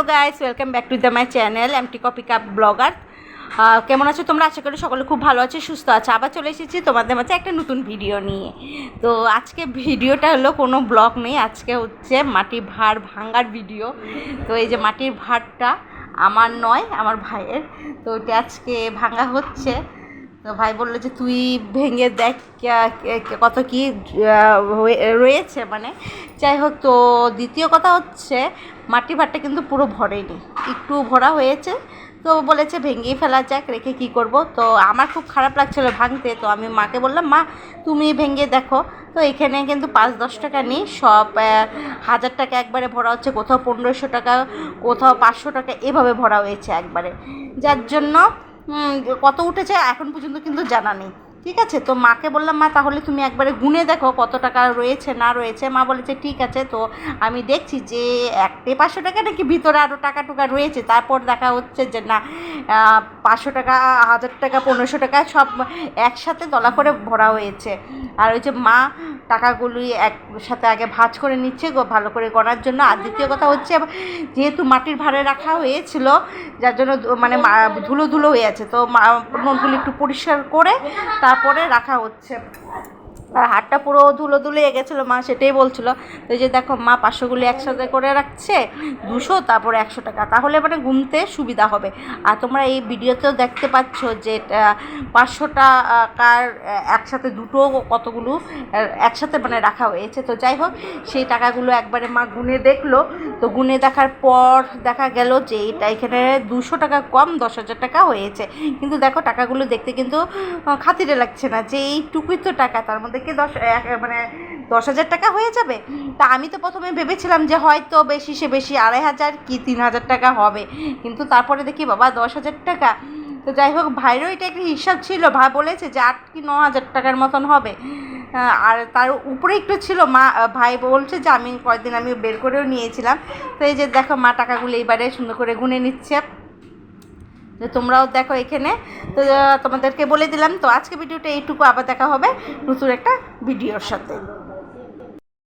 Hello guys welcome back to the my channel empty coffee cup blogger কেমন আছো তোমরা? আশা করি সকলে খুব ভালো আছে, সুস্থ আছে। আবার চলে এসেছি তোমাদের মাঝে একটা নতুন ভিডিও নিয়ে। তো আজকে ভিডিওটা হলো কোনো ব্লগ নেই, আজকে হচ্ছে মাটির ভাড় ভাঙার ভিডিও তো এই যে মাটির ভাড়টা আমার নয়, আমার ভাইয়ের। তো ওইটা আজকে ভাঙা হচ্ছে। তো ভাই বলল যে, তুই ভেঙে দেখ কত কি রয়েছে মানে। যাই হোক, তো দ্বিতীয় কথা হচ্ছে, মাটি ভাতটা কিন্তু পুরো ভরেনি, একটু ভরা হয়েছে। তো বলেছে, ভেঙেই ফেলা যাক, রেখে কি করব? তো আমার খুব খারাপ লাগছিল ভাঙতে, তো আমি মাকে বললাম, মা, তুমি ভেঙে দেখো। তো এখানে কিন্তু পাঁচ, দশ টাকা নিই, সব হাজার টাকা একবারে ভরা হচ্ছে, কোথাও পনেরোশো টাকা, কোথাও পাঁচশো টাকা, এভাবে ভরা হয়েছে একবারে। যার জন্য কত উঠেছে এখন পর্যন্ত কিন্তু জানা নেই। ঠিক আছে, তো মাকে বললাম, মা, তাহলে তুমি একবারে গুনে দেখো কত টাকা রয়েছে, না রয়েছে। মা বলেছে, ঠিক আছে, তো আমি দেখছি যে একটে পাঁচশো টাকা নাকি ভিতরে আরও টাকা টুকা রয়েছে। তারপর দেখা হচ্ছে যে, না পাঁচশো টাকা, হাজার টাকা, পনেরোশো টাকা সব একসাথে তলা করে ভরা হয়েছে। আর ওই যে মা টাকাগুলি একসাথে আগে ভাঁজ করে নিচ্ছে গো, ভালো করে গড়ার জন্য। আর দ্বিতীয় কথা হচ্ছে, যেহেতু মাটির ভাড়ে রাখা হয়েছিল, যার জন্য মানে ধুলো ধুলো হয়ে আছে, তো মা- নোটগুলো একটু পরিষ্কার করে তারপরে রাখা হচ্ছে। আর হাতটা পুরো ধুলো ধুলো গেছিল, মা সেটাই বলছিল। তো যে দেখো, মা পাঁচশোগুলি একসাথে করে রাখছে, দুশো, তারপরে একশো টাকা। তাহলে মানে গুনতে সুবিধা হবে। আর তোমরা এই ভিডিওতেও দেখতে পাচ্ছ যে পাঁচশো টাকার একসাথে দুটো কতগুলো একসাথে মানে রাখা হয়েছে। তো যাই হোক, সেই টাকাগুলো একবারে মা গুনে দেখল। তো গুনে দেখার পর দেখা গেল যে, এটা এখানে দুশো টাকা কম, দশ হাজার টাকা হয়েছে। কিন্তু দেখো, টাকাগুলো দেখতে কিন্তু খাতিরে লাগছে না। যে এইটুকুই তো টাকা, তার মধ্যে কি দশ, এক- মানে দশ হাজার টাকা হয়ে যাবে। তা আমি তো প্রথমে ভেবেছিলাম যে হয়তো বেশি সে বেশি আড়াই হাজার কি তিন হাজার টাকা হবে। কিন্তু তারপরে দেখি বাবা দশ হাজার টাকা। তো যাই হোক, ভাইরও এটা একটা হিসাব ছিল। ভাই বলেছে যে আট কি ন হাজার টাকার মতন হবে। আর তার উপরে একটু ছিল। মা, ভাই বলছে যে আমি কয়েকদিন আমি বের করেও নিয়েছিলাম। তো এই যে দেখো মা টাকাগুলো এইবারে সুন্দর করে গুনে নিচ্ছে। তো তোমরাও দেখো এখানে। তো তোমাদেরকে বলে দিলাম, তো আজকে ভিডিওটা এইটুকু, আবার দেখা হবে নতুন একটা ভিডিওর সাথে।